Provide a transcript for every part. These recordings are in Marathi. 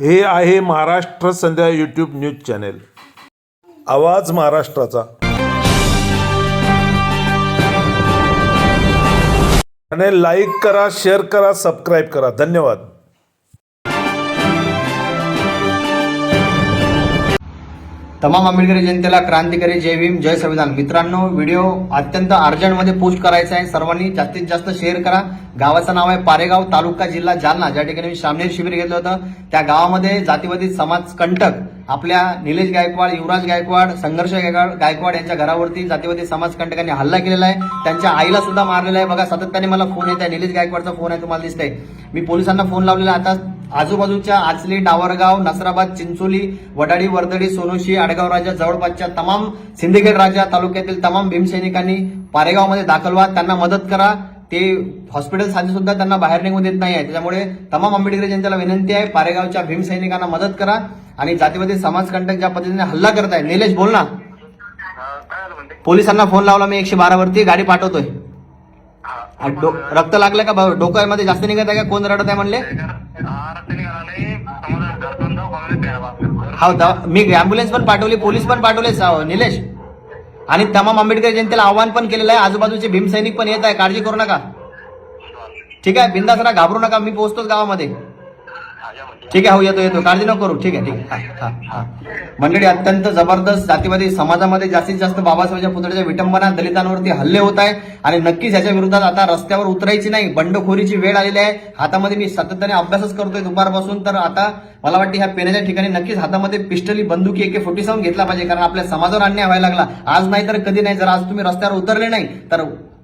हे आहे Maharashtra Sandhya YouTube news channel आवाज महाराष्ट्राचा. आणि लाईक करा शेअर करा सबस्क्राईब करा. धन्यवाद. तमाम आंबेडकरी जनतेला क्रांतिकारी जय भीम जय संविधान. मित्रांनो व्हिडिओ अत्यंत अर्जंटमध्ये पोस्ट करायचा आहे. सर्वांनी जास्तीत जास्त शेअर करा. गावाचं नाव आहे पारेगाव तालुका जिल्हा जालना. ज्या ठिकाणी मी सामनेर शिबिर घेतलं होतं त्या गावामध्ये जातीवादी समाज कंटक आपल्या निलेश गायकवाड युवराज गायकवाड संघर्ष गायकवाड गायकवाड यांच्या घरावरती जातीवादी समाज कंटकांनी हल्ला केलेला आहे. त्यांच्या आईला सुद्धा मारलेला आहे. बघा सातत्याने मला फोन येत आहे. निलेश गायकवाडचा फोन आहे तुम्हाला दिसतंय. मी पोलिसांना फोन लावलेला आहे. आता आजूबाजूच्या आचली डावरगाव नसराबाद चिंचोली वडाडी वर्दडी सोनोशी आडगाव राजा जवळपासच्या तमाम सिंदखेड राजा तालुक्यातील तमाम भीमसैनिकांनी पारेगावमध्ये दाखल व्हा. त्यांना मदत करा. ते हॉस्पिटलसाठी सुद्धा त्यांना बाहेर निघून देत नाही आहे. त्याच्यामुळे तमाम आंबेडकरी जनतेला विनंती आहे पारेगावच्या भीमसैनिकांना मदत करा आणि जातीवादी समाजकंटक ज्या पद्धतीने हल्ला करत आहे निलेश बोल ना. पोलिसांना फोन लावला मी एकशे बारा वरती गाडी पाठवतोय. रक्त लागलं का? डोक्यामध्ये जास्त निघत आहे का? कोण रडत आहे म्हणले? हा मी अँब्युलन्स पण पाठवली पोलीस पण पाठवले निलेश. आणि तमाम आंबेडकर जनतेला आव्हान पण केलेलं आहे. आजूबाजूचे भीमसैनिक पण येत आहे. काळजी करू नका. ठीक आहे? बिंदास घाबरू नका. मी पोहोचतोच गावामध्ये. ठीक आहे हो येतो येतो. काळजी नको करू. ठीक आहे ठीक आहे. हा, हा, मंडळी अत्यंत जबरदस्त जातीमध्ये समाजामध्ये जास्तीत जास्त बाबासाहेबांच्या पुतळ्याच्या विटंबना दलितांवरती हल्ले होत आहे आणि नक्कीच याच्या विरोधात आता रस्त्यावर उतरायची नाही बंडखोरीची वेळ आलेली आहे. हातामध्ये मी सातत्याने अभ्यासच करतोय दुपारपासून तर आता मला वाटतं ह्या पेण्याच्या ठिकाणी नक्कीच हातामध्ये पिस्टली बंदुकी एके फोर्टी सेवन घेतला पाहिजे कारण आपल्या समाजावर अन्याय व्हायला लागला. आज नाही तर कधी नाही. जर आज तुम्ही रस्त्यावर उतरले नाही तर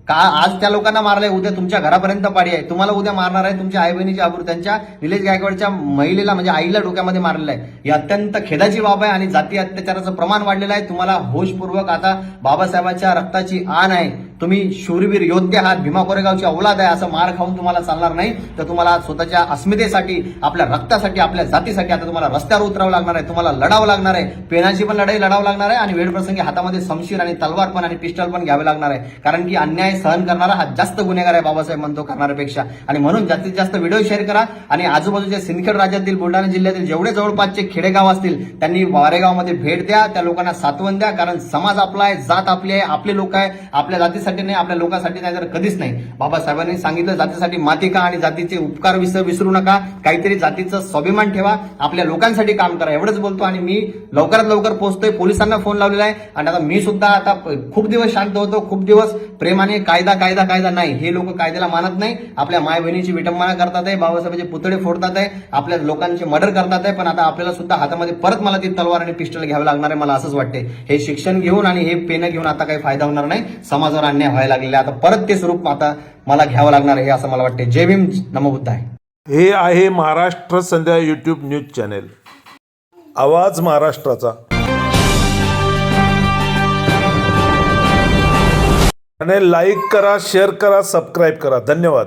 का आज त्या लोकांना मारलंय? उद्या तुमच्या घरापर्यंत पाडी आहे. तुम्हाला उद्या मारणार आहे तुमच्या आई बहिणीच्या आबरू. त्यांच्या निलेश गायकवाडच्या महिलेला म्हणजे आईला डोक्यामध्ये मारलेलं आहे. ही अत्यंत खेदाची बाब आहे आणि जाती अत्याचाराचं प्रमाण वाढलेलं आहे. तुम्हाला होशपूर्वक आता बाबासाहेबांच्या रक्ताची आण आहे. तुम्ही शूरवीर योद्धे आहात भीमा कोरेगावची औलाद आहे असं मार खाऊन तुम्हाला चालणार नाही. तर तुम्हाला स्वतःच्या अस्मितेसाठी आपल्या रक्तासाठी आपल्या जातीसाठी आता तुम्हाला रस्त्यावर उतरावं लागणार आहे तुम्हाला लढावं लागणार आहे. पेनाची पण लढाई लढावं लागणार आहे आणि वेळप्रसंगी हातामध्ये समशीर आणि तलवार पण आणि पिस्टल पण घ्यावे लागणार आहे. कारण की अन्याय सहन करणारा हा जास्त गुन्हेगार आहे बाबासाहेब म्हणतो करणाऱ्यापेक्षा. आणि म्हणून जास्तीत जास्त व्हिडिओ शेअर करा आणि आजूबाजूच्या सिंदखेड राज्यातील बुलढाणा जिल्ह्यातील जेवढे जवळपासचे खेडेगाव असतील त्यांनी वारेगावमध्ये भेट द्या त्या लोकांना सातवण द्या. कारण समाज आपला आहे जात आपली आहे आपले लोक आहे आपल्या जातीसाठी नाही आपल्या लोकांसाठी नाही तर कधीच नाही. बाबासाहेबांनी सांगितलं जातीसाठी माती का आणि जातीचे उपकार विसर विसरू नका. काहीतरी जातीचं स्वाभिमान ठेवा. आपल्या लोकांसाठी काम करा. एवढंच बोलतो आणि मी लवकरात लवकर पोहोचतोय. पोलिसांना फोन लावलेला आहे. आणि आता मी सुद्धा आता खूप दिवस शांत होतो. खूप दिवस प्रेमाने कायदा कायदा कायदा नाही. हे लोक कायद्याला मानत नाही. आपल्या माय बहिणीची विटंबना करतात आहे. बाबासाहेबांचे पुतळे फोडतात आहे. आपल्या लोकांचे मर्डर करतात आहे. पण आता आपल्याला सुद्धा हातामध्ये परत मला ती तलवार आणि पिस्टल घ्यावं लागणार आहे मला असंच वाटते हे शिक्षण घेऊन आणि हे पेनं घेऊन आता काही फायदा होणार नाही. समाजावर अन्याय व्हायला लागलेला आता परत ते स्वरूप आता मला घ्यावं लागणार आहे हे असं मला वाटते जय भीम नमोबुद्ध आहे. हे आहे Maharashtra Sandhya YouTube news channel. आवाज महाराष्ट्राचा. आणि लाईक करा शेअर करा सबस्क्राईब करा. धन्यवाद.